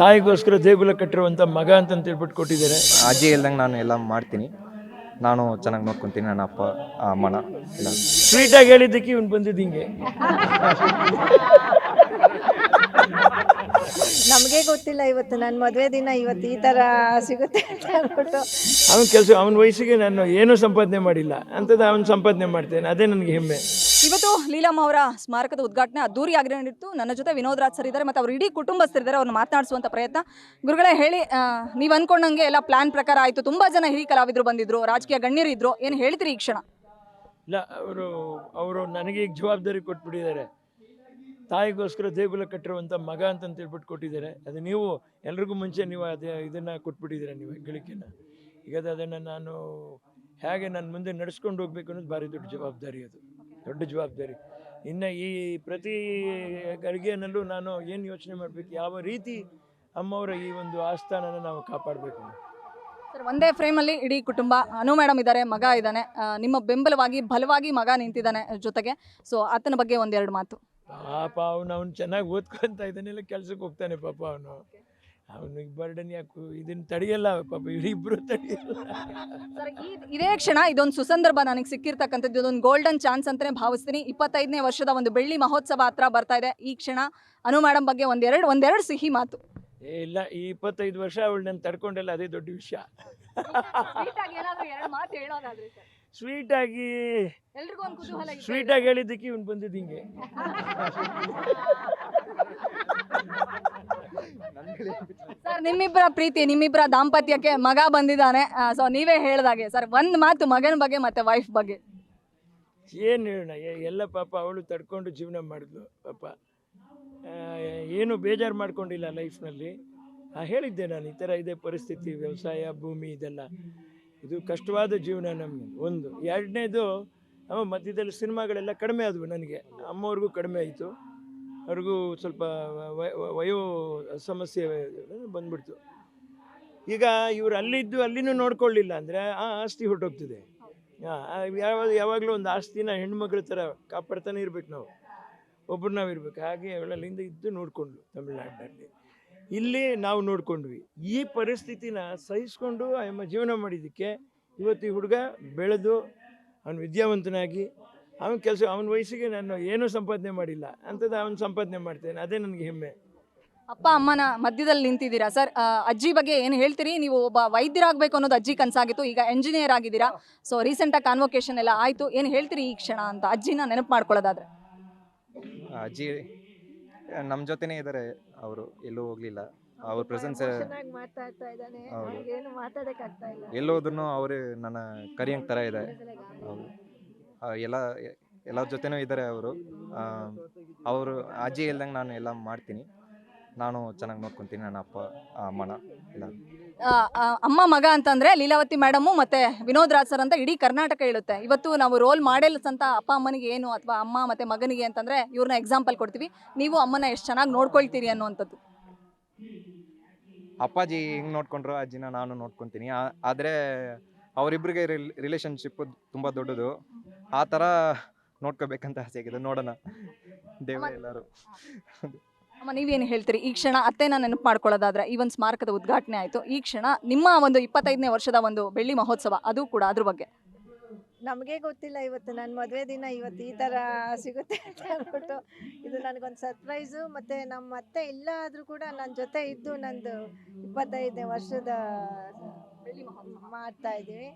ತಾಯಿಗೋಸ್ಕರ ದೇಗುಲ ಕಟ್ಟಿರುವಂಥ ಮಗ ಅಂತ ಹೇಳ್ಬಿಟ್ಟು ಕೊಟ್ಟಿದ್ದಾರೆ. ಅಜ್ಜಿ ಇಲ್ದಂಗೆ ನಾನು ಎಲ್ಲ ಮಾಡ್ತೀನಿ. ನಾನು ಚೆನ್ನಾಗಿ ನೋಡ್ಕೊತೀನಿ ನನ್ನ ಅಪ್ಪ ಆ ಅಮ್ಮನ ಎಲ್ಲ. ಸ್ವೀಟಾಗಿ ಹೇಳಿದ್ದಕ್ಕೆ ಇವನು ಬಂದಿದ್ದು ಹಿಂಗೆ. ನಮಗೆ ಗೊತ್ತಿಲ್ಲ ಇವತ್ತು ನನ್ನ ಮದುವೆ ದಿನ ಇವತ್ತು ಈ ಥರ ಸಿಗುತ್ತೆ ಅಂತ ಹೇಳ್ಬಿಟ್ಟು ಅವನ ಕೆಲಸ ಅವನ ವಯಸ್ಸಿಗೆ ನಾನು ಏನೂ ಸಂಪಾದನೆ ಮಾಡಿಲ್ಲ. ಅಂಥದ್ದು ಅವನು ಸಂಪಾದನೆ ಮಾಡ್ತೇನೆ. ಅದೇ ನನಗೆ ಹೆಮ್ಮೆ. ಇವತ್ತು ಲೀಲಮ್ಮ ಅವರ ಸ್ಮಾರಕದ ಉದ್ಘಾಟನೆ ಅದ್ದೂರಿ ನಡೆಯಿತು ನನ್ನ ಜೊತೆ ವಿನೋದ್ ರಾಜ್ ಸರ್ ಇದ್ದಾರೆ, ಮತ್ತು ಅವ್ರ ಇಡೀ ಕುಟುಂಬಸ್ಥರಿದ್ದಾರೆ ಅವ್ರನ್ನ ಮಾತನಾಡಿಸುವಂಥ ಪ್ರಯತ್ನ. ಗುರುಗಳೇ, ಹೇಳಿ ನೀವು ಅನ್ಕೊಂಡಂಗೆ ಎಲ್ಲ ಪ್ಲಾನ್ ಪ್ರಕಾರ ಆಯಿತು. ತುಂಬ ಜನ ಹಿರಿಯ ಕಲಾವಿದರು ಬಂದಿದ್ರು, ರಾಜಕೀಯ ಗಣ್ಯರು ಇದ್ರು. ಏನು ಹೇಳ್ತೀರಿ ಈ ಕ್ಷಣ? ಇಲ್ಲ, ಅವರು ಅವರು ನನಗೆ ಈಗ ಜವಾಬ್ದಾರಿ ಕೊಟ್ಬಿಟ್ಟಿದ್ದಾರೆ. ತಾಯಿಗೋಸ್ಕರ ದೇಗುಲ ಕಟ್ಟಿರುವಂಥ ಮಗ ಅಂತ ಹೇಳ್ಬಿಟ್ಟು ಕೊಟ್ಟಿದ್ದಾರೆ. ಅದು ನೀವು, ಎಲ್ರಿಗೂ ಮುಂಚೆ ನೀವು ಅದೇ ಇದನ್ನು ಕೊಟ್ಬಿಟ್ಟಿದ್ದೀರ ನೀವು ಗಳಿಕೆನ. ಈಗ ಅದು ಅದನ್ನು ನಾನು ಹೇಗೆ ನಾನು ಮುಂದೆ ನಡೆಸ್ಕೊಂಡು ಹೋಗ್ಬೇಕು ಅನ್ನೋದು ಭಾರಿ ದೊಡ್ಡ ಜವಾಬ್ದಾರಿ ಅದು. ದೊಡ್ಡ ಜವಾಬ್ದಾರಿ. ಇನ್ನು ಈ ಪ್ರತಿ ಗಳಿಗೆಯಲ್ಲೂ ನಾನು ಏನು ಯೋಚನೆ ಮಾಡಬೇಕು ಯಾವ ರೀತಿ ಅಮ್ಮವರ ಈ ಒಂದು ಆಸ್ಥಾನನ ನಾವು ಕಾಪಾಡಬೇಕು ಸರ್ ಒಂದೇ ಫ್ರೇಮಲ್ಲಿ ಇಡೀ ಕುಟುಂಬ ಅನು ಮೇಡಮ್ ಇದ್ದಾರೆ ಮಗ ಇದ್ದಾನೆ ನಿಮ್ಮ ಬೆಂಬಲವಾಗಿ ಬಲವಾಗಿ ಮಗ ನಿಂತಿದ್ದಾನೆ ಜೊತೆಗೆ. ಸೊ ಆತನ ಬಗ್ಗೆ ಒಂದೆರಡು ಮಾತು. ಪಾಪ ಅವನು ಅವ್ನು ಚೆನ್ನಾಗಿ ಓದ್ಕೊಂತ ಇದ್ದಾನೆಲ್ಲ ಕೆಲಸಕ್ಕೆ ಹೋಗ್ತಾನೆ ಪಾಪ ಅವನು. ಅವನಿಗೆ ಬರ್ಡನ್ ಯಾಕೆ ಇದನ್ನ ತಡೆಯಲ್ಲ ಪಾಪ ಇಬ್ಬರು ತಡೆಯಲ್ಲ. ಸರ್ ಈ- ಇದೇ ಕ್ಷಣ ಇದೊಂದು ಸುಸಂದರ್ಭ ನನಗೆ ಸಿಕ್ಕಿರ್ತಕ್ಕಂಥದ್ದು ಇದೊಂದು ಗೋಲ್ಡನ್ ಚಾನ್ಸ್ ಅಂತಾನೆ ಭಾವಿಸ್ತೀನಿ. ಇಪ್ಪತ್ತೈದನೇ ವರ್ಷದ ಒಂದು ಬೆಳ್ಳಿ ಮಹೋತ್ಸವ ಹತ್ರ ಬರ್ತಾ ಇದೆ. ಈ ಕ್ಷಣ ಅನು ಮೇಡಮ್ ಬಗ್ಗೆ ಒಂದೆರಡು ಒಂದೆರಡು ಸಿಹಿ ಮಾತು. ಏ ಇಲ್ಲ ಈ ಇಪ್ಪತ್ತೈದು ವರ್ಷ ಅವಳು ನನ್ನ ತಡ್ಕೊಂಡಿಲ್ಲ ಅದೇ ದೊಡ್ಡ ವಿಷಯ. ಸ್ವೀಟಾಗಿ ಆಗಿ ಸ್ವೀಟ್ ಆಗಿ. ಸ್ವೀಟಾಗಿ ಹೇಳಿದ್ದಕ್ಕೆ ಇವನು ಬಂದಿದ್ದು ಹಿಂಗೆ. ಸರ್, ನಿಮ್ಮಿಬ್ಬರ ಪ್ರೀತಿ, ನಿಮ್ಮಿಬ್ಬರ ದಾಂಪತ್ಯಕ್ಕೆ ಮಗ ಬಂದಿದ್ದಾನೆ. ಸೊ ನೀವೇ ಹೇಳ್ದಾಗೆ ಸರ್, ಒಂದು ಮಾತು ಮಗನ ಬಗ್ಗೆ ಮತ್ತೆ ವೈಫ್ ಬಗ್ಗೆ. ಏನು ಹೇಳೋಣ ಎಲ್ಲ ಪಾಪ ಅವಳು ತಡ್ಕೊಂಡು ಜೀವನ ಮಾಡಿದ್ಲು, ಪಾಪ. ಏನು ಬೇಜಾರು ಮಾಡ್ಕೊಂಡಿಲ್ಲ ಲೈಫ್ನಲ್ಲಿ ಹೇಳಿದ್ದೆ ನಾನು, ಈ ಥರ ಇದೆ ಪರಿಸ್ಥಿತಿ, ವ್ಯವಸಾಯ, ಭೂಮಿ ಇದೆಲ್ಲ. ಇದು ಕಷ್ಟವಾದ ಜೀವನ ನಮಗೆ, ಒಂದು. ಎರಡನೇದು, ಅವ ಮಧ್ಯದಲ್ಲಿ ಸಿನಿಮಾಗಳೆಲ್ಲ ಕಡಿಮೆ ಆದವು ನನಗೆ. ಅಮ್ಮವ್ರಿಗೂ ಕಡಿಮೆ ಆಯಿತು. ಅವ್ರಿಗೂ ಸ್ವಲ್ಪ ವಯ- ಸಮಸ್ಯೆ ಬಂದ್ಬಿಡ್ತು. ಈಗ ಇವ್ರು ಅಲ್ಲಿದ್ದು ಅಲ್ಲಿನೂ ನೋಡ್ಕೊಳ್ಳಿಲ್ಲ ಅಂದರೆ ಆ ಆಸ್ತಿ ಹೊರಟೋಗ್ತದೆ ಯಾವ, ಯಾವಾಗಲೂ ಒಂದು ಆಸ್ತಿನ ಹೆಣ್ಮಕ್ಳ ಥರ ಕಾಪಾಡ್ತಾನೆ ಇರ್ಬೇಕು ನಾವು. ಒಬ್ರು ನಾವು ಇರ್ಬೇಕು. ಹಾಗೆ ಅವಳಲ್ಲಿಂದ ಇದ್ದು ನೋಡಿಕೊಂಡ್ಲು ತಮಿಳ್ನಾಡಿನಲ್ಲಿ. ಇಲ್ಲಿ ನಾವು ನೋಡ್ಕೊಂಡ್ವಿ. ಈ ಪರಿಸ್ಥಿತಿನ ಸಹಿಸ್ಕೊಂಡು ಅಮ್ಮ ಜೀವನ ಮಾಡಿದ್ದಕ್ಕೆ ಇವತ್ತು ಈ ಹುಡುಗ ಬೆಳೆದು, ಅವನು ವಿದ್ಯಾವಂತನಾಗಿ ಅವನ ಕೆಲಸ ಅವನ ವಯಸ್ಸಿಗೆ ನಾನು ಏನೂ ಸಂಪಾದನೆ ಮಾಡಿಲ್ಲ. ಅಂಥದ್ದು ಅವನು ಸಂಪಾದನೆ ಮಾಡ್ತೇನೆ. ಅದೇ ನನಗೆ ಹೆಮ್ಮೆ. ಅಪ್ಪ ಅಮ್ಮನ ಮಧ್ಯದಲ್ಲಿ ನಿಂತಿದ್ದೀರಾ? ಸರ್ ಅಜ್ಜಿ ಬಗ್ಗೆ ಏನು ಹೇಳ್ತೀರಿ? ನೀವು ಒಬ್ಬ ವೈದ್ಯರಾಗಬೇಕು ಅನ್ನೋದು ಅಜ್ಜಿ ಕನಸಾಗಿತ್ತು ಈಗ ಎಂಜಿನಿಯರ್ ಆಗಿದ್ದೀರಾ? ಸೊ ರೀಸೆಂಟಾಗಿ ಕಾನ್ವೊಕೇಶನ್ ಎಲ್ಲ ಆಯಿತು. ಏನು ಹೇಳ್ತೀರಿ ಈ ಕ್ಷಣ ಅಂತ ಅಜ್ಜಿನ ನೆನಪು ಮಾಡ್ಕೊಳ್ಳೋದಾದ್ರೆ? ಅಜ್ಜಿ ನಮ್ಮ ಜೊತೆನೇ ಇದ್ದಾರೆ ಅವರು. ಎಲ್ಲೂ ಹೋಗಲಿಲ್ಲ. ಅವ್ರ ಪ್ರೆಸೆನ್ಸ್ ಚೆನ್ನಾಗಿ ಮಾತಾಡ್ತಾ ಇದ್ದಾನೆ. ಹೌದು. ಏನು ಮಾತಾಡೋಕ್ಕಾಗ್ತಾ ಇಲ್ಲ. ಎಲ್ಲೋದ್ರೂ ಅವರೇ ನನ್ನ ಕರಿಯಂಗೆ ಥರ ಇದೆ. ಎಲ್ಲ ಎಲ್ಲರ ಜೊತೆನೂ ಇದ್ದಾರೆ ಅವರು. ಅವರು ಅಜ್ಜಿ ಇಲ್ದಂಗೆ ನಾನು ಎಲ್ಲ ಮಾಡ್ತೀನಿ. ನಾನು ಚೆನ್ನಾಗಿ ನೋಡ್ಕೊತೀನಿ ನನ್ನ ಅಪ್ಪ ಅಮ್ಮನ ಎಲ್ಲ. ಆ, ಆ, ಅಮ್ಮ ಮಗ ಅಂತಂದ್ರೆ ಲೀಲಾವತಿ ಮೇಡಮು ಮತ್ತೆ ವಿನೋದ್ ರಾಜ್ ಸರ್ ಅಂತ ಇಡೀ ಕರ್ನಾಟಕ ಹೇಳುತ್ತೆ. ಇವತ್ತು ನಾವು ರೋಲ್ ಮಾಡೆಲ್ಸ್ ಅಂತ ಅಪ್ಪ ಅಮ್ಮನಿಗೆ ಏನು ಅಥವಾ ಅಮ್ಮ ಮತ್ತೆ ಮಗನಿಗೆ ಅಂತಂದ್ರೆ ಇವ್ರನ್ನ ಎಕ್ಸಾಂಪಲ್ ಕೊಡ್ತೀವಿ. ನೀವು ಅಮ್ಮನ ಎಷ್ಟು ಚೆನ್ನಾಗಿ ನೋಡ್ಕೊಳ್ತೀರಿ ಅನ್ನುವಂಥದ್ದು. ಅಪ್ಪಾಜಿ ಹೆಂಗೆ ನೋಡ್ಕೊಂಡ್ರು ಅಜ್ಜಿನ ನಾನು ನೋಡ್ಕೊತೀನಿ. ಆ- ಆದರೆ ಅವರಿಬ್ಬರಿಗೆ ರಿಲೇಶನ್ಶಿಪ್ ತುಂಬ ದೊಡ್ಡದು. ಆ ಥರ ನೋಡ್ಕೋಬೇಕಂತ ಆಸೆ ಆಗಿದೆ. ನೋಡೋಣ. ದೇವರೇ ಎಲ್ಲರೂ. ಅಮ್ಮ ನೀವೇನು ಹೇಳ್ತೀರಿ? ಈ ಕ್ಷಣ ಅತ್ತೆನ ನೆನಪು ಮಾಡ್ಕೊಳ್ಳೋದಾದ್ರೆ ಈ ಒಂದು ಸ್ಮಾರಕದ ಉದ್ಘಾಟನೆ ಆಯಿತು. ಈ ಕ್ಷಣ ನಿಮ್ಮ ಒಂದು ಇಪ್ಪತ್ತೈದನೇ ವರ್ಷದ ಒಂದು ಬೆಳ್ಳಿ ಮಹೋತ್ಸವ. ಅದು ಕೂಡ ಅದ್ರ ಬಗ್ಗೆ. ನಮಗೆ ಗೊತ್ತಿಲ್ಲ ಇವತ್ತು ನನ್ನ ಮದುವೆ ದಿನ ಇವತ್ತು ಈ ಥರ ಸಿಗುತ್ತೆ ಅಂತ ಹೇಳ್ಬಿಟ್ಟು ಇದು ನನಗೊಂದು ಸರ್ಪ್ರೈಸು ಮತ್ತು ನಮ್ಮ ಅತ್ತೆ ಇಲ್ಲ ಆದರೂ ಕೂಡ ನನ್ನ ಜೊತೆ ಇದ್ದು ನಂದು ಇಪ್ಪತ್ತೈದನೇ ವರ್ಷದ ಮಾಡ್ತಾ ಇದ್ದೀವಿ.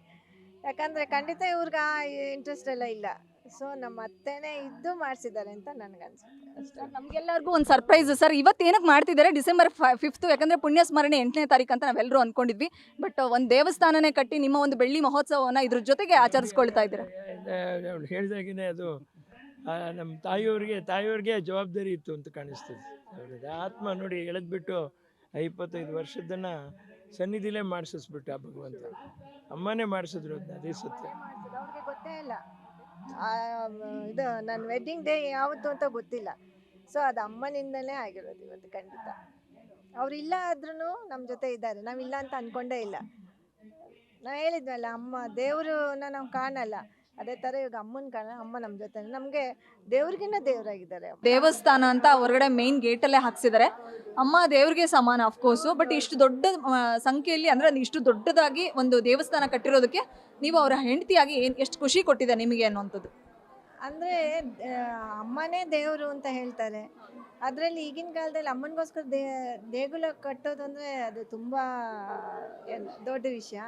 ಯಾಕಂದರೆ ಖಂಡಿತ ಇವ್ರಿಗೆ ಆ ಇಂಟ್ರೆಸ್ಟ್ ಎಲ್ಲ ಇಲ್ಲ. ಸೊ ನಮ್ಮ ಅತ್ತೆನೇ ಇದ್ದು ಮಾಡಿಸಿದ್ದಾರೆ ಅಂತ ನನಗನ್ಸುತ್ತೆ. ಅಷ್ಟೇ. ನಮಗೆಲ್ಲರಿಗೂ ಒಂದು ಸರ್ಪ್ರೈಸ್ ಸರ್. ಇವತ್ತು ಏನಕ್ಕೆ ಮಾಡ್ತಿದ್ದಾರೆ? ಡಿಸೆಂಬರ್ ಫಿಫ್ತು ಯಾಕಂದ್ರೆ ಪುಣ್ಯ ಸ್ಮರಣೆ ಎಂಟನೇ ತಾರೀಕು ಅಂತ ನಾವೆಲ್ಲರೂ ಅಂದ್ಕೊಂಡಿದ್ವಿ ಬಟ್ ಒಂದು ದೇವಸ್ಥಾನನೇ ಕಟ್ಟಿ ನಿಮ್ಮ ಒಂದು ಬೆಳ್ಳಿ ಮಹೋತ್ಸವವನ್ನು ಇದ್ರ ಜೊತೆಗೆ ಆಚರಿಸ್ಕೊಳ್ತಾ ಇದ್ದೀರಾ? ಹೇಳಿದಾಗಿನೇ ಅದು ನಮ್ಮ ತಾಯಿಯವ್ರಿಗೆ ತಾಯಿಯವ್ರಿಗೆ ಜವಾಬ್ದಾರಿ ಇತ್ತು ಅಂತ ಕಾಣಿಸ್ತದೆ. ಅವ್ರದ್ದು ಆತ್ಮ ನೋಡಿ ಎಳೆದ್ಬಿಟ್ಟು ಇಪ್ಪತ್ತೈದು ವರ್ಷದನ್ನ ಸನ್ನಿಧಿಲೇ ಮಾಡಿಸಿಸ್ಬಿಟ್ಟು ಆ ಭಗವಂತ. ಅಮ್ಮನೇ ಮಾಡಿಸಿದ್ರು ಅದನ್ನ ಅದೇ ಸತ್ಯ. ಅವ್ರಿಗೆ ಗೊತ್ತೇ ಇಲ್ಲ. ಇದು ನನ್ನ ವೆಡ್ಡಿಂಗ್ ಡೇ ಯಾವತ್ತು ಅಂತ ಗೊತ್ತಿಲ್ಲ. ಸೊ ಅದು ಅಮ್ಮನಿಂದಲೇ ಆಗಿರೋದು ಇವತ್ತು ಖಂಡಿತ. ಅವ್ರು ಇಲ್ಲ ಆದ್ರೂ ನಮ್ಮ ಜೊತೆ ಇದ್ದಾರೆ. ನಾವಿಲ್ಲ ಅಂತ ಅನ್ಕೊಂಡೇ ಇಲ್ಲ. ನಾ ಹೇಳಿದ್ವಲ್ಲ, ಅಮ್ಮ, ದೇವ್ರನ್ನ ನಾವು ಕಾಣಲ್ಲ. ಅದೇ ತರ ಇವಾಗ ಅಮ್ಮನ ಕಾಲ ಅಮ್ಮ ನಮ್ಮ ಜೊತೆ. ನಮಗೆ ದೇವ್ರಿಗಿನ್ನ ದೇವ್ರಾಗಿದ್ದಾರೆ ದೇವಸ್ಥಾನ ಅಂತ ಹೊರಗಡೆ ಮೇನ್ ಗೇಟಲ್ಲೇ ಹಾಕ್ಸಿದ್ದಾರೆ ಅಮ್ಮ ದೇವ್ರಿಗೆ ಸಮಾನ ಅಫ್ಕೋರ್ಸು ಬಟ್ ಇಷ್ಟು ದೊಡ್ಡ ಆ, ಸಂಖ್ಯೆಯಲ್ಲಿ ಅಂದ್ರೆ ಇಷ್ಟು ದೊಡ್ಡದಾಗಿ ಒಂದು ದೇವಸ್ಥಾನ ಕಟ್ಟಿರೋದಕ್ಕೆ ನೀವು ಅವರ ಹೆಂಡತಿಯಾಗಿ ಏನ್ ಎಷ್ಟು ಖುಷಿ ಕೊಟ್ಟಿದೆ ನಿಮಗೆ ಅನ್ನುವಂಥದ್ದು. ಅಂದ್ರೆ ಅಮ್ಮನೇ ದೇವರು ಅಂತ ಹೇಳ್ತಾರೆ. ಅದರಲ್ಲಿ ಈಗಿನ ಕಾಲದಲ್ಲಿ ಅಮ್ಮನಿಗೋಸ್ಕರ ದೇ ದೇಗುಲ ಕಟ್ಟೋದು ಅಂದರೆ ಅದು ತುಂಬ ಏನ್ ದೊಡ್ಡ ವಿಷಯ.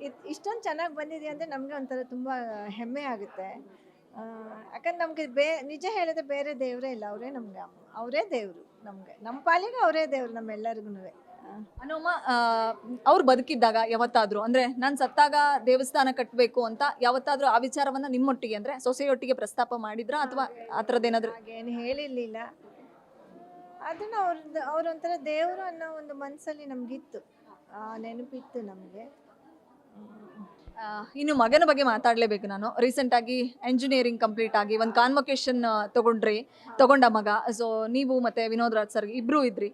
ಇದು ಇಷ್ಟೊಂದು ಚೆನ್ನಾಗಿ ಬಂದಿದೆ ಅಂದರೆ ನಮಗೆ ಒಂಥರ ತುಂಬ ಹೆಮ್ಮೆ ಆಗುತ್ತೆ. ಯಾಕಂದ್ರೆ ನಮಗೆ ಬೇ ನಿಜ ಹೇಳಿದ್ರೆ ಬೇರೆ ದೇವರೇ ಇಲ್ಲ. ಅವರೇ ನಮಗೆ ಅವರೇ ದೇವರು ನಮಗೆ. ನಮ್ಮ ಪಾಲಿಗೆ ಅವರೇ ದೇವರು ನಮ್ಮೆಲ್ಲರಿಗೂ ಅನೋಮ ಅವ್ರು ಬದುಕಿದ್ದಾಗ ಯಾವತ್ತಾದರೂ ಅಂದ್ರೆ ನಾನು ಸತ್ತಾಗ ದೇವಸ್ಥಾನ ಕಟ್ಟಬೇಕು ಅಂತ ಯಾವತ್ತಾದ್ರೂ ಆ ವಿಚಾರವನ್ನ ನಿಮ್ಮೊಟ್ಟಿಗೆ ಅಂದ್ರೆ ಸೊಸೆಯೊಟ್ಟಿಗೆ ಪ್ರಸ್ತಾಪ ಮಾಡಿದ್ರಾ ಅಥವಾ ಆ ಥರದ್ದೇನಾದ್ರೂ? ಏನು ಹೇಳಿರಲಿಲ್ಲ. ಅದನ್ನು ಅವ್ರದ್ದು ಅವರೊಂಥರ ದೇವರು ಅನ್ನೋ ಒಂದು ಮನಸ್ಸಲ್ಲಿ ನಮಗಿತ್ತು. ನೆನಪಿತ್ತು ನಮಗೆ. ಇನ್ನು ಮಗನ ಬಗ್ಗೆ ಮಾತಾಡಲೇಬೇಕು ನಾನು. ರೀಸೆಂಟಾಗಿ ಎಂಜಿನಿಯರಿಂಗ್ ಕಂಪ್ಲೀಟ್ ಆಗಿ ಒಂದು ಕಾನ್ವೊಕೇಶನ್ ತಗೊಂಡ್ರಿ, ತಗೊಂಡ ಮಗ. ಸೊ ನೀವು ಮತ್ತೆ ವಿನೋದ್ ರಾಜ್ ಸರ್ ಇಬ್ಬರೂ ಇದ್ರಿ.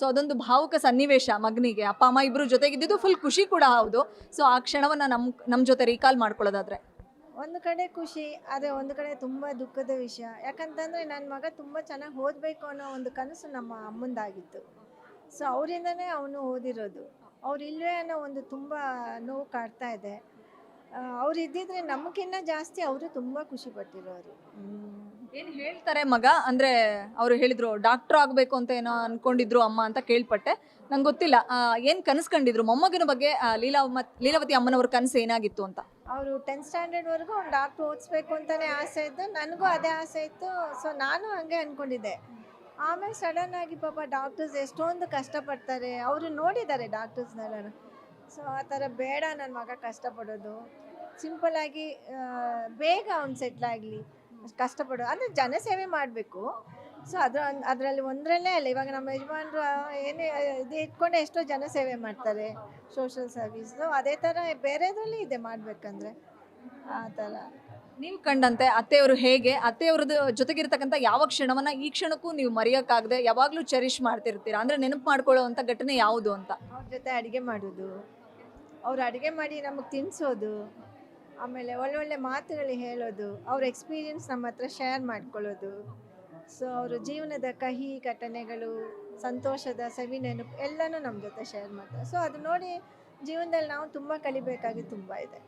ಸೊ ಅದೊಂದು ಭಾವುಕ ಸನ್ನಿವೇಶ ಮಗನಿಗೆ. ಅಪ್ಪ, ಅಮ್ಮ ಇಬ್ಬರು ಜೊತೆಗಿದ್ದಿದ್ದು ಫುಲ್ ಖುಷಿ ಕೂಡ ಹೌದು. ಸೊ ಆ ಕ್ಷಣವನ್ನ ನಮ್ಮ ನಮ್ಮ ಜೊತೆ ರೀಕಾಲ್ ಮಾಡ್ಕೊಳ್ಳೋದಾದ್ರೆ. ಒಂದು ಕಡೆ ಖುಷಿ, ಆದರೆ ಒಂದು ಕಡೆ ತುಂಬ ದುಃಖದ ವಿಷಯ. ಯಾಕಂತಂದರೆ ನನ್ನ ಮಗ ತುಂಬ ಚೆನ್ನಾಗಿ ಓದಬೇಕು ಅನ್ನೋ ಒಂದು ಕನಸು ನಮ್ಮ ಅಮ್ಮಂದಾಗಿತ್ತು. ಸೊ ಅವರಿಂದನೇ ಅವನು ಓದಿರೋದು. ಅವ್ರು ಇಲ್ವೇ ಅನ್ನೋ ಒಂದು ತುಂಬ ನೋವು ಕಾಡ್ತಾ ಇದೆ. ಅವ್ರು ಇದ್ದಿದ್ರೆ ನಮಗಿನ್ನ ಜಾಸ್ತಿ ಅವರು ತುಂಬ ಖುಷಿ ಪಟ್ಟಿರೋರು. ಏನು ಹೇಳ್ತಾರೆ ಮಗ? ಅಂದ್ರೆ ಅವರು ಹೇಳಿದ್ರು ಡಾಕ್ಟರ್ ಆಗಬೇಕು ಅಂತ ಏನೋ ಅನ್ಕೊಂಡಿದ್ರು ಅಮ್ಮ ಅಂತ ಕೇಳ್ಪಟ್ಟೆ. ನಂಗೆ ಗೊತ್ತಿಲ್ಲ. ಏನು ಏನ್ ಕನಸು ಕಂಡಿದ್ರು ಮೊಮ್ಮಗನ ಬಗ್ಗೆ ಆ, ಲೀಲಾ ಮತ್ ಲೀಲಾವತಿ ಅಮ್ಮನವ್ರ ಕನಸು ಏನಾಗಿತ್ತು ಅಂತ? ಅವರು ಟೆಂತ್ ಸ್ಟ್ಯಾಂಡರ್ಡ್ವರೆಗೂ ಅವ್ನು ಡಾಕ್ಟ್ರ್ ಓದಿಸ್ಬೇಕು ಅಂತಲೇ ಆಸೆ ಇತ್ತು. ನನಗೂ ಅದೇ ಆಸೆ ಇತ್ತು. ಸೊ ನಾನು ಹಂಗೆ ಅಂದ್ಕೊಂಡಿದ್ದೆ ಆಮೇಲೆ ಸಡನ್ ಆಗಿ ಪಾಪ ಡಾಕ್ಟರ್ಸ್ ಎಷ್ಟೊಂದು ಕಷ್ಟಪಡ್ತಾರೆ. ಅವರು ನೋಡಿದ್ದಾರೆ ಡಾಕ್ಟರ್ಸ್ನೆಲ್ಲ ಸೊ ಆ ಥರ ಬೇಡ ನನ್ನ ಮಗ ಕಷ್ಟಪಡೋದು. ಸಿಂಪಲ್ಲಾಗಿ ಬೇಗ ಅವ್ನು ಸೆಟ್ಲಾಗಲಿ ಕಷ್ಟಪಡೋ, ಅಂದರೆ ಜನಸೇವೆ ಮಾಡಬೇಕು. ಸೊ ಅದ್ರ, ಅದರಲ್ಲಿ ಒಂದರಲ್ಲೇ ಅಲ್ಲ, ಇವಾಗ ನಮ್ಮ ಯಜಮಾನರು ಏನೇ ಇದು ಇಟ್ಕೊಂಡು ಎಷ್ಟೋ ಜನಸೇವೆ ಮಾಡ್ತಾರೆ. ಸೋಷಲ್ ಸರ್ವಿಸ್ ಅದೇ ಥರ ಬೇರೆದ್ರಲ್ಲಿ ಇದೆ ಮಾಡಬೇಕಂದ್ರೆ. ಆ ಥರ. ನೀವು ಕಂಡಂತೆ ಅತ್ತೆಯವರು ಹೇಗೆ? ಅತ್ತೆಯವ್ರದ್ದು ಜೊತೆಗಿರ್ತಕ್ಕಂಥ ಯಾವ ಕ್ಷಣವನ್ನ ಈ ಕ್ಷಣಕ್ಕೂ ನೀವು ಮರೆಯೋಕ್ಕಾಗದೆ ಯಾವಾಗಲೂ ಚೆರಿಶ್ ಮಾಡ್ತಿರ್ತೀರಾ? ಅಂದ್ರೆ ನೆನಪು ಮಾಡ್ಕೊಳ್ಳೋ ಘಟನೆ ಯಾವುದು ಅಂತ? ಅವ್ರ ಜೊತೆ ಅಡುಗೆ ಮಾಡೋದು. ಅವ್ರು ಅಡುಗೆ ಮಾಡಿ ನಮಗೆ ತಿನ್ನಿಸೋದು ಆಮೇಲೆ ಒಳ್ಳೊಳ್ಳೆ ಮಾತುಗಳು ಹೇಳೋದು. ಅವ್ರ ಎಕ್ಸ್ಪೀರಿಯನ್ಸ್ ನಮ್ಮ ಹತ್ರ ಶೇರ್ ಮಾಡ್ಕೊಳ್ಳೋದು. ಸೊ ಅವರ ಜೀವನದ ಕಹಿ ಘಟನೆಗಳು ಸಂತೋಷದ ಸವಿ ನೆನಪು ಎಲ್ಲನೂ ನಮ್ಮ ಜೊತೆ ಶೇರ್ ಮಾಡ್ತಾರೆ. ಸೊ ಅದು ನೋಡಿ ಜೀವನದಲ್ಲಿ ನಾವು ತುಂಬ ಕಲಿಬೇಕಾಗಿ ತುಂಬ ಇದೆ.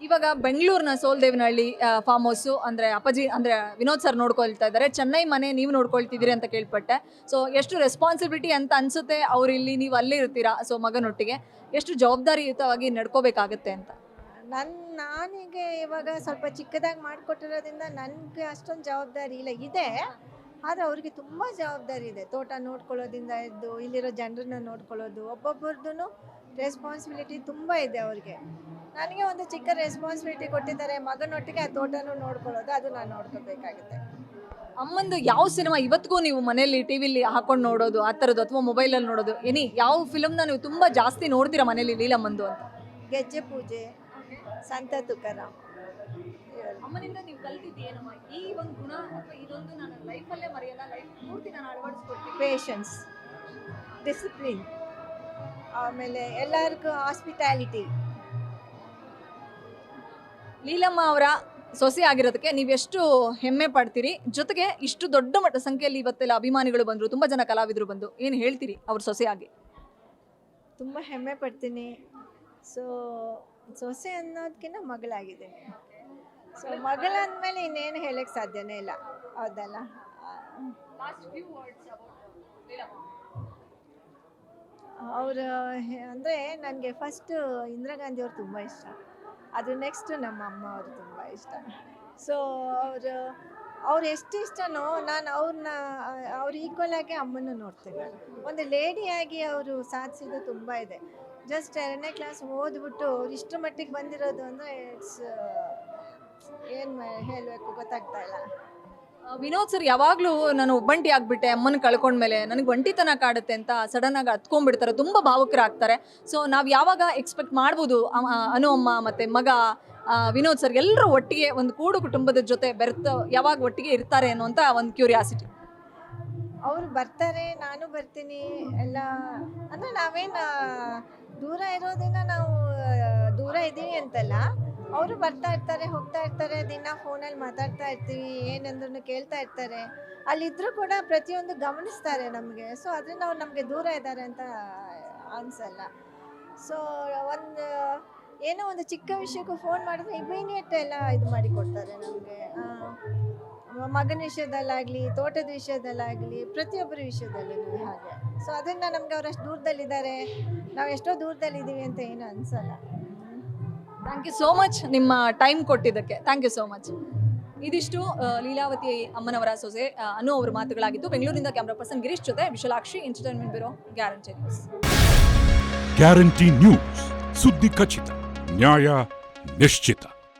ಇವಾಗ ಬೆಂಗಳೂರಿನ ಸೋಲ್ದೇವನಹಳ್ಳಿ ಫಾರ್ಮ್ ಹೌಸು ಅಂದರೆ ಅಪ್ಪಾಜಿ ಅಂದರೆ ವಿನೋದ್ ಸರ್ ನೋಡ್ಕೊಳ್ತಾ ಇದ್ದಾರೆ. ಚೆನ್ನೈ ಮನೆ ನೀವು ನೋಡ್ಕೊಳ್ತಿದ್ದೀರಿ ಅಂತ ಕೇಳ್ಪಟ್ಟೆ. ಸೊ ಎಷ್ಟು ರೆಸ್ಪಾನ್ಸಿಬಿಲಿಟಿ ಅಂತ ಅನ್ಸುತ್ತೆ ಅವ್ರು ಇಲ್ಲಿ, ನೀವು ಅಲ್ಲೇ ಇರ್ತೀರಾ? ಸೊ ಮಗನೊಟ್ಟಿಗೆ ಎಷ್ಟು ಜವಾಬ್ದಾರಿಯುತವಾಗಿ ನಡ್ಕೋಬೇಕಾಗತ್ತೆ ಅಂತ? ನನ್ನ ನಾನಿಗೆ ಇವಾಗ ಸ್ವಲ್ಪ ಚಿಕ್ಕದಾಗಿ ಮಾಡಿಕೊಟ್ಟಿರೋದ್ರಿಂದ ನನಗೆ ಅಷ್ಟೊಂದು ಜವಾಬ್ದಾರಿ ಇಲ್ಲ. ಇದೆ. ಆದರೆ ಅವರಿಗೆ ತುಂಬ ಜವಾಬ್ದಾರಿ ಇದೆ. ತೋಟ ನೋಡ್ಕೊಳ್ಳೋದ್ರಿಂದ ಇದ್ದು, ಇಲ್ಲಿರೋ ಜನರನ್ನ ನೋಡ್ಕೊಳ್ಳೋದು ಒಬ್ಬೊಬ್ಬರದ್ದು ರೆಸ್ಪಾನ್ಸಿಬಿಲಿಟಿ ತುಂಬ ಇದೆ ಅವ್ರಿಗೆ. ನನಗೆ ಒಂದು ಚಿಕ್ಕ ರೆಸ್ಪಾನ್ಸಿಬಿಲಿಟಿ ಕೊಟ್ಟಿದ್ದಾರೆ. ಮಗನೊಟ್ಟಿಗೆ ಆ ತೋಟನೂ ನೋಡ್ಕೊಳ್ಳೋದು ಅದು ನಾನು ನೋಡ್ಕೋಬೇಕಾಗುತ್ತೆ. ಅಮ್ಮಂದು ಯಾವ ಸಿನಿಮಾ ಇವತ್ತಿಗೂ ನೀವು ಮನೆಯಲ್ಲಿ ಟಿವಿಲಿ ಹಾಕೊಂಡು ನೋಡೋದು ಆ ಥರದ್ದು ಅಥವಾ ಮೊಬೈಲಲ್ಲಿ ನೋಡೋದು ಎನಿ ಯಾವ ಫಿಲಮ್ನ ನೀವು ತುಂಬ ಜಾಸ್ತಿ ನೋಡ್ತೀರಾ ಮನೇಲಿ ಲೀಲಮ್ಮಂದು ಅಂತ? ಗೆಜ್ಜೆ ಪೂಜೆ ಸಂತ ತುಕಾರಾಮ್. ಅಮ್ಮನಿಂದ ನೀವು ಕಲ್ತಿದ್ದೇನಮ್ಮ ಈ ಒಂದು ಗುಣ ಅಥವಾ ಇದೊಂದು ನಾನು ಲೈಫಲ್ಲೇ ಮರೆಯಲ್ಲ ಲೈಫ್ ಪೂರ್ತಿ ನಾನು ಅಳವಡಿಸ್ಕೊಡ್ತೀನಿ ಪೇಷನ್ಸ್ ಡಿಸಿಪ್ಲಿನ್ ಆಮೇಲೆ ಎಲ್ಲರಿಗೂ ಹಾಸ್ಪಿಟ್ಯಾಲಿಟಿ ಲೀಲಮ್ಮ ಅವರ ಸೊಸೆ ಆಗಿರೋದಕ್ಕೆ ನೀವೆಷ್ಟು ಹೆಮ್ಮೆ ಪಡ್ತೀರಿ? ಜೊತೆಗೆ ಇಷ್ಟು ದೊಡ್ಡ ಮಟ್ಟ ಸಂಖ್ಯೆಯಲ್ಲಿ ಇವತ್ತೆಲ್ಲ ಅಭಿಮಾನಿಗಳು ಬಂದರು, ತುಂಬ ಜನ ಕಲಾವಿದರು ಬಂದು, ಏನು ಹೇಳ್ತೀರಿ ಅವ್ರ ಸೊಸೆಯಾಗಿ ತುಂಬ ಹೆಮ್ಮೆ ಪಡ್ತೀನಿ. ಸೊ ಸೊಸೆ ಅನ್ನೋದಕ್ಕಿಂತ ಮಗಳಾಗಿದೆ. ಸೊ ಮಗಳಂದಮೇಲೆ ಇನ್ನೇನು ಹೇಳಕ್ಕೆ ಸಾಧ್ಯನೇ ಇಲ್ಲ. ಹೌದಲ್ಲ? ಅವರು ಅಂದರೆ ನನಗೆ ಫಸ್ಟು ಇಂದಿರಾ ಗಾಂಧಿ ಅವ್ರು ತುಂಬ ಇಷ್ಟ. ಅದು ನೆಕ್ಸ್ಟ್ ನಮ್ಮ ಅಮ್ಮ ಅವರು ತುಂಬ ಇಷ್ಟ. ಸೊ ಅವರು, ಅವ್ರು ಎಷ್ಟು ಇಷ್ಟನೋ ನಾನು ಅವ್ರನ್ನ ಅವ್ರು ಈಕ್ವಲ್ ಆಗಿ ಅಮ್ಮನ ನೋಡ್ತೇನೆ ಒಂದು ಲೇಡಿಯಾಗಿ ಅವರು ಸಾಧಿಸಿದ್ದು ತುಂಬ ಇದೆ. ಜಸ್ಟ್ ಎರಡನೇ ಕ್ಲಾಸ್ ಓದ್ಬಿಟ್ಟು ಅವ್ರು ಇಷ್ಟರ ಮಟ್ಟಿಗೆ ಬಂದಿರೋದು ಅಂದರೆ ಇಟ್ಸ್ ಏನು ಹೇಳಬೇಕು ಗೊತ್ತಾಗ್ತಾ ಇಲ್ಲ. ವಿನೋದ್ ಸರ್, ಯಾವಾಗಲೂ ನಾನು ಒಬ್ಬಂಟಿ ಆಗ್ಬಿಟ್ಟೆ, ಅಮ್ಮನ ಕಳ್ಕೊಂಡ್ಮೇಲೆ ನನಗೆ ಒಂಟಿತನ ಕಾಡುತ್ತೆ ಅಂತ ಸಡನ್ ಆಗಿ ಹತ್ಕೊಂಡ್ಬಿಡ್ತಾರೆ ತುಂಬ ಭಾವುಕರಾಗ್ತಾರೆ. ಸೊ ನಾವು ಯಾವಾಗ ಎಕ್ಸ್ಪೆಕ್ಟ್ ಮಾಡ್ಬೋದು ಅನು ಅಮ್ಮ ಮತ್ತು ಮಗ ವಿನೋದ್ ಸರ್ ಎಲ್ಲರೂ ಒಟ್ಟಿಗೆ ಒಂದು ಕೂಡು ಕುಟುಂಬದ ಜೊತೆ ಬೆರೆತು, ಯಾವಾಗ ಒಟ್ಟಿಗೆ ಇರ್ತಾರೆ ಅನ್ನುವಂಥ ಒಂದು ಕ್ಯೂರಿಯಾಸಿಟಿ ಅವರು ಬರ್ತಾರೆ, ನಾನು ಬರ್ತೀನಿ, ಎಲ್ಲ, ಅಂದರೆ ನಾವೇನು ದೂರ ಇರೋದನ್ನ ನಾವು ದೂರ ಇದ್ದೀವಿ ಅಂತಲ್ಲ. ಅವರು ಬರ್ತಾ ಇರ್ತಾರೆ, ಹೋಗ್ತಾ ಇರ್ತಾರೆ, ದಿನ ಫೋನಲ್ಲಿ ಮಾತಾಡ್ತಾ ಇರ್ತೀವಿ ಏನಂದ್ರೂ ಕೇಳ್ತಾ ಇರ್ತಾರೆ. ಅಲ್ಲಿದ್ದರೂ ಕೂಡ ಪ್ರತಿಯೊಂದು ಗಮನಿಸ್ತಾರೆ ನಮಗೆ. ಸೊ ಅದರಿಂದ ಅವ್ರು ನಮಗೆ ದೂರ ಇದ್ದಾರೆ ಅಂತ ಅನ್ಸಲ್ಲ ಸೊ ಒಂದು, ಏನೋ ಒಂದು ಚಿಕ್ಕ ವಿಷಯಕ್ಕೂ ಫೋನ್ ಮಾಡಿದ್ರೆ ಇಮಿಡಿಯೇಟ್ ಎಲ್ಲ ಇದು ಮಾಡಿ ಕೊಡ್ತಾರೆ ನಮಗೆ ಮಗನ ವಿಷಯದಲ್ಲಾಗಲಿ, ತೋಟದ ವಿಷಯದಲ್ಲಾಗಲಿ, ಪ್ರತಿಯೊಬ್ಬರ ವಿಷಯದಲ್ಲಿ ಹಾಗೆ. ಸೊ ಅದರಿಂದ ನಮಗೆ ಅವ್ರು ಅಷ್ಟು ದೂರದಲ್ಲಿದ್ದಾರೆ. ನಾವು ಎಷ್ಟೋ ದೂರದಲ್ಲಿದ್ದೀವಿ ಅಂತ ಏನು ಅನ್ಸಲ್ಲ. ಥ್ಯಾಂಕ್ ಯು ಸೋ ಮಚ್ ನಿಮ್ಮ ಟೈಮ್ ಕೊಟ್ಟಿದ್ದಕ್ಕೆ. ಥ್ಯಾಂಕ್ ಯು ಸೋ ಮಚ್ ಇದಿಷ್ಟು ಲೀಲಾವತಿ ಅಮ್ಮನವರ ಸೊಸೆ ಅನು ಅವರ ಮಾತುಗಳಾಗಿತ್ತು ಬೆಂಗಳೂರಿನಿಂದ ಕ್ಯಾಮ್ರಾ ಪರ್ಸನ್ ಗಿರೀಶ್ ಜೊತೆ Vishalakshi entertainment bureau guarantee news guarantee news ಸುದ್ದಿ ಖಚಿತ, ನ್ಯಾಯ ನಿಶ್ಚಿತ.